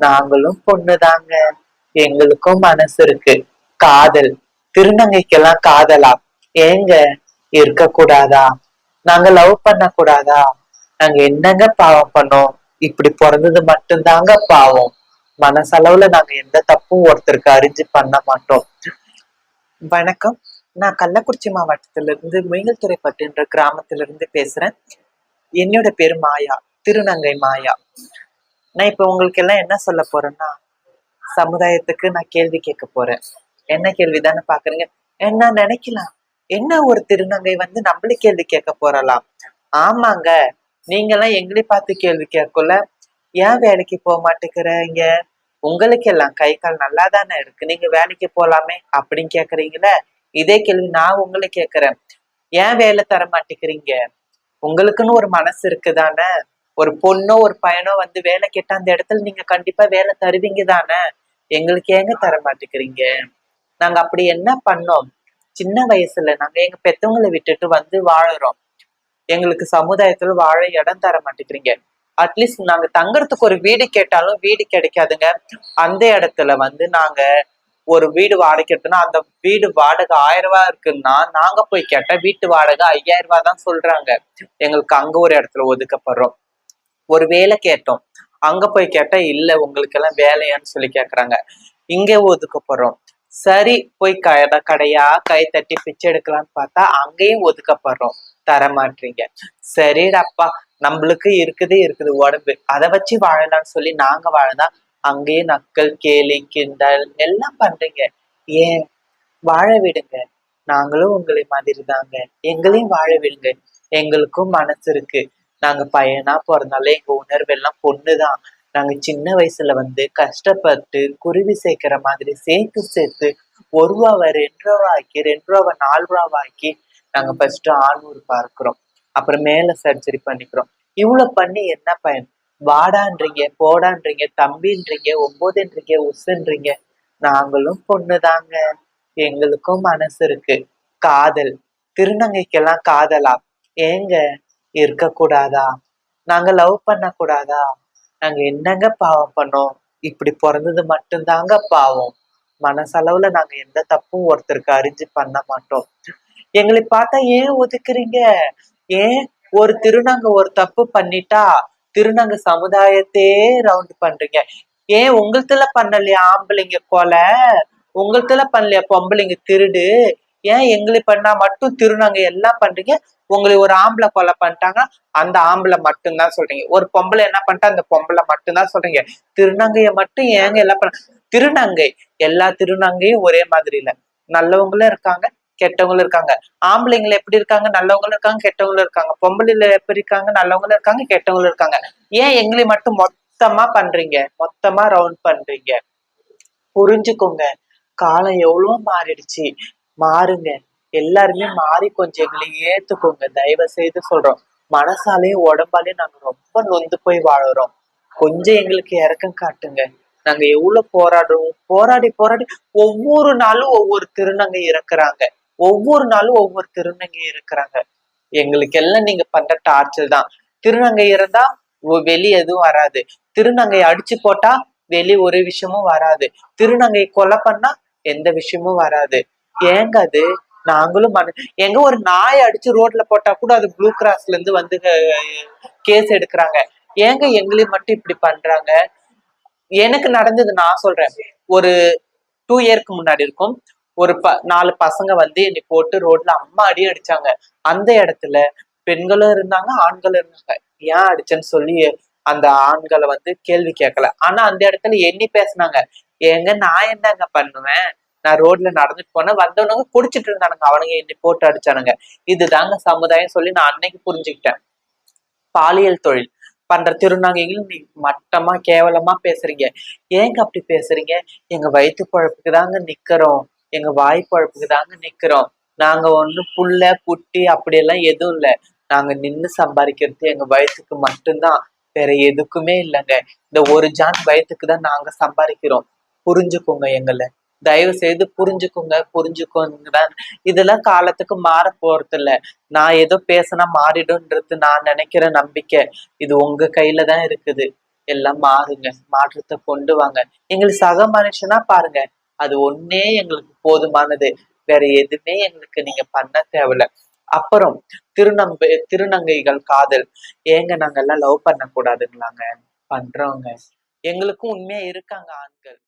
நாங்களும் பொண்ணுதாங்க. எங்களுக்கும் மனசு இருக்கு. காதல். திருநங்கைக்கெல்லாம் காதலா? ஏங்க இருக்க கூடாதா நாங்க லவ் பண்ண கூடாதா நாங்க என்னங்க பாவம் பண்ணோம்? இப்படி பிறந்தது மட்டும்தாங்க பாவம். மனசளவுல நாங்க எந்த தப்பும் ஒருத்தருக்கு அறிஞ்சு பண்ண மாட்டோம். வணக்கம். நான் கள்ளக்குறிச்சி மாவட்டத்திலிருந்து இருந்து முயங்கல்துறைப்பட்டுன்ற கிராமத்திலிருந்து பேசுறேன். என்னோட பேரு மாயா. திருநங்கை மாயா. நான் இப்போ உங்களுக்கு எல்லாம் என்ன சொல்ல போறேன்னா சமுதாயத்துக்கு நான் கேள்வி கேட்க போறேன். என்ன கேள்வி தானே பாக்குறீங்க? என்ன நினைக்கலாம்? என்ன ஒரு திருநங்கை வந்து நம்மளே கேள்வி கேட்க போறலாம்? ஆமாங்க. நீங்க எல்லாம் எங்களை பார்த்து கேள்வி கேட்கல ஏன் வேலைக்கு போக மாட்டேங்கிறீங்க உங்களுக்கு எல்லாம் கை கால் நல்லா தானே இருக்கு? நீங்க வேலைக்கு போலாமே? அப்படின்னு கேக்குறீங்களே இதே கேள்வி நான் உங்களை கேக்குறேன். ஏன் வேலை தர மாட்டேங்கிறீங்க? உங்களுக்குன்னு ஒரு மனசு இருக்குதானே? ஒரு பொண்ணோ ஒரு பையனோ வந்து வேலை கேட்டா அந்த இடத்துல நீங்க கண்டிப்பா வேலை தருவீங்க தானே? எங்களுக்கு ஏங்க தர மாட்டேங்கிறீங்க? நாங்க அப்படி என்ன பண்ணோம்? சின்ன வயசுல நாங்க எங்க பெத்தவங்களை விட்டுட்டு வந்து வாழுறோம். எங்களுக்கு சமுதாயத்துல வாழ இடம் தர மாட்டேங்கிறீங்க. அட்லீஸ்ட் நாங்க தங்கறதுக்கு ஒரு வீடு கேட்டாலும் வீடு கிடைக்காதுங்க. அந்த இடத்துல வந்து நாங்க ஒரு வீடு வாடகை எடுத்தோம்னா அந்த வீடு வாடகை ஆயிரம் ரூபாய் இருக்குன்னா நாங்க போய் கேட்டா வீட்டு வாடகை ஐயாயிரம் ரூபாய் தான் சொல்றாங்க. எங்களுக்கு அங்க ஒரு இடத்துல ஒதுக்கப்படுறோம். ஒரு வேலை கேட்டோம். அங்க போய் கேட்டா இல்ல உங்களுக்கு எல்லாம் வேலையான்னு சொல்லி கேக்குறாங்க. இங்க ஒதுக்கப்படுறோம். சரி போய் கடை கடையா கை தட்டி பிச்சை எடுக்கலாம்னு பார்த்தா அங்கேயும் ஒதுக்கப்படுறோம். தர மாட்டீங்க. சரிடாப்பா நம்மளுக்கு இருக்குது இருக்குது உடம்பு. அதை வச்சு வாழலாம்னு சொல்லி நாங்க வாழலாம் அங்கேயும் நக்கல் கேலி கிண்டல் எல்லாம் பண்றீங்க. ஏன்? வாழ விடுங்க. நாங்களும் உங்களை மாதிரி தாங்க எங்களையும் வாழ விடுங்க. எங்களுக்கும் மனசு இருக்கு. நாங்க பையனா பிறந்தாலே எங்க உணர்வு எல்லாம் பொண்ணுதான். நாங்க சின்ன வயசுல வந்து கஷ்டப்பட்டு குருவி சேர்க்கிற மாதிரி சேர்த்து சேர்த்து ஒரு ரூபாவை ரெண்டு ரூபா ஆக்கி ரெண்டு ரூபாவை நாலு ரூபாவை ஆக்கி நாங்க ஃபர்ஸ்ட் ஆணூர் பார்க்கிறோம். அப்புறம் மேல சர்ஜரி பண்ணிக்கிறோம். இவ்வளவு பண்ணி என்ன பயன்? வாடான்றீங்க போடான்றீங்க தம்பின்றீங்க ஒன்பதுன்றீங்க உசுன்றீங்க. நாங்களும் பொண்ணுதாங்க. எங்களுக்கும் மனசு இருக்கு. காதல். திருநங்கைக்கெல்லாம் காதலா? ஏங்க இருக்கக்கூடாதா? நாங்க லவ் பண்ண கூடாதா நாங்க என்னங்க பாவம் பண்ணோம்? இப்படி பிறந்தது மட்டும்தாங்க பாவம். மனசளவுல நாங்க எந்த தப்பும் ஒருத்தருக்கு அறிஞ்சு பண்ண மாட்டோம். எங்களை பார்த்தா ஏன் ஒதுக்குறீங்க? ஏன் ஒரு திருநங்க ஒரு தப்பு பண்ணிட்டா திருநங்க சமுதாயத்தையே ரவுண்ட் பண்றீங்க? ஏன் உங்கள்துல பண்ணலையா ஆம்பளைங்க கொலை? உங்கள்துல பண்ணலையா பொம்பளைங்க திருடு? ஏன் எங்களை பண்ணா மட்டும் திருநங்கை எல்லாம் பண்றீங்க? உங்களை ஒரு ஆம்பளை கொலை பண்ணிட்டாங்க அந்த ஆம்பளை மட்டும்தான் சொல்றீங்க. ஒரு பொம்பளை என்ன பண்ணிட்டா அந்த பொம்பளை மட்டும்தான் சொல்றீங்க. திருநங்கையை மட்டும் ஏங்க எல்லாம் பண்ண திருநங்கை எல்லா திருநங்கையும் ஒரே மாதிரி இல்ல. நல்லவங்களும் இருக்காங்க கெட்டவங்களும் இருக்காங்க. ஆம்பளைங்களை எப்படி இருக்காங்க? நல்லவங்களும் இருக்காங்க கெட்டவங்களும் இருக்காங்க. பொம்பளைல எப்படி இருக்காங்க? நல்லவங்களும் இருக்காங்க கெட்டவங்களும் இருக்காங்க. ஏன் எங்களை மட்டும் மொத்தமா பண்றீங்க? மொத்தமா ரவுண்ட் பண்றீங்க? புரிஞ்சுக்கோங்க. காலம் எவ்வளவு மாறிடுச்சு. மாறுங்க. எல்லாருமே மாறி கொஞ்சம் எங்களை ஏத்துக்கோங்க. தயவு செய்து சொல்றோம். மனசாலையும் உடம்பாலையும் நாங்க ரொம்ப நொந்து போய் வாழறோம். கொஞ்சம் எங்களுக்கு இறக்கம் காட்டுங்க. நாங்க எவ்வளவு போராடுறோம்? போராடி போராடி ஒவ்வொரு நாளும் ஒவ்வொரு திருநங்கை இறக்குறாங்க. ஒவ்வொரு நாளும் ஒவ்வொரு திருநங்கை இருக்கிறாங்க எங்களுக்கு எல்லாம் நீங்க பண்ற டார்ச்சர் தான். திருநங்கை இருந்தா வெளி எதுவும் வராது. திருநங்கை அடிச்சு போட்டா வெளி ஒரு விஷயமும் வராது. திருநங்கை கொலை பண்ணா எந்த விஷயமும் வராது. ஏங்க அது நாங்களும் எங்க ஒரு நாய் அடிச்சு ரோட்ல போட்டா கூட அது ப்ளூ கிராஸ்ல இருந்து வந்து கேஸ் எடுக்கிறாங்க. ஏங்க எங்களையும் மட்டும் இப்படி பண்றாங்க? எனக்கு நடந்தது நான் சொல்றேன். ஒரு டூ இயர்க்கு முன்னாடி இருக்கும். ஒரு ப நாலு பசங்க வந்து என்னை போட்டு ரோட்ல அம்மா அடி அடிச்சாங்க. அந்த இடத்துல பெண்களும் இருந்தாங்க ஆண்களும் இருந்தாங்க. ஏன் அடிச்சேன்னு சொல்லி அந்த ஆண்களை வந்து கேள்வி கேட்கல. ஆனா அந்த இடத்துல எண்ணி பேசினாங்க. ஏங்க நான் என்னங்க பண்ணுவேன்? நான் ரோட்ல நடந்துட்டு போனேன் வந்தவனுங்க குடிச்சிட்டு இருந்தானுங்க. அவனுங்க என்னை போட்டு அடிச்சானுங்க. இதுதாங்க சமுதாயம் சொல்லி நான் அன்னைக்கு புரிஞ்சுக்கிட்டேன். பாலியல் தொழில். பண்ற திருநாங்கைகள் நீ மட்டமா கேவலமா பேசுறீங்க. ஏங்க அப்படி பேசுறீங்க? எங்க வயிற்று பழப்புக்கு தாங்க நிக்கிறோம். எங்க வாய் பழப்புக்கு தாங்க நிக்கிறோம். நாங்க ஒண்ணு புள்ள குட்டி அப்படியெல்லாம் எதுவும் இல்லை. நாங்க நின்று சம்பாதிக்கிறது எங்க வயிற்றுக்கு மட்டும்தான். வேற எதுக்குமே இல்லைங்க. இந்த ஒரு ஜான் வயிற்றுக்கு தான் நாங்க சம்பாதிக்கிறோம் புரிஞ்சுக்கோங்க எங்களை. தயவு செய்து புரிஞ்சுக்கோங்க புரிஞ்சுக்கோங்க இதெல்லாம் காலத்துக்கு மாற போறது இல்ல நான் ஏதோ பேசினா மாறிடும்ன்றது நான் நினைக்கிற நம்பிக்கை. இது உங்க கையில தான் இருக்குது. எல்லாம் மாறுங்க. மாற்றத்தை கொண்டு வாங்க. எங்களுக்கு சக மனுஷனா பாருங்க. அது ஒன்னே எங்களுக்கு போதுமானது. வேற எதுவுமே எங்களுக்கு நீங்க பண்ண தேவையில்ல. அப்புறம் திருநம்பை திருநங்கைகள் காதல். ஏங்க நாங்க எல்லாம் லவ் பண்ண கூடாதுங்களாங்க பண்றோங்க. எங்களுக்கும் உண்மையா இருக்காங்க ஆண்கள்.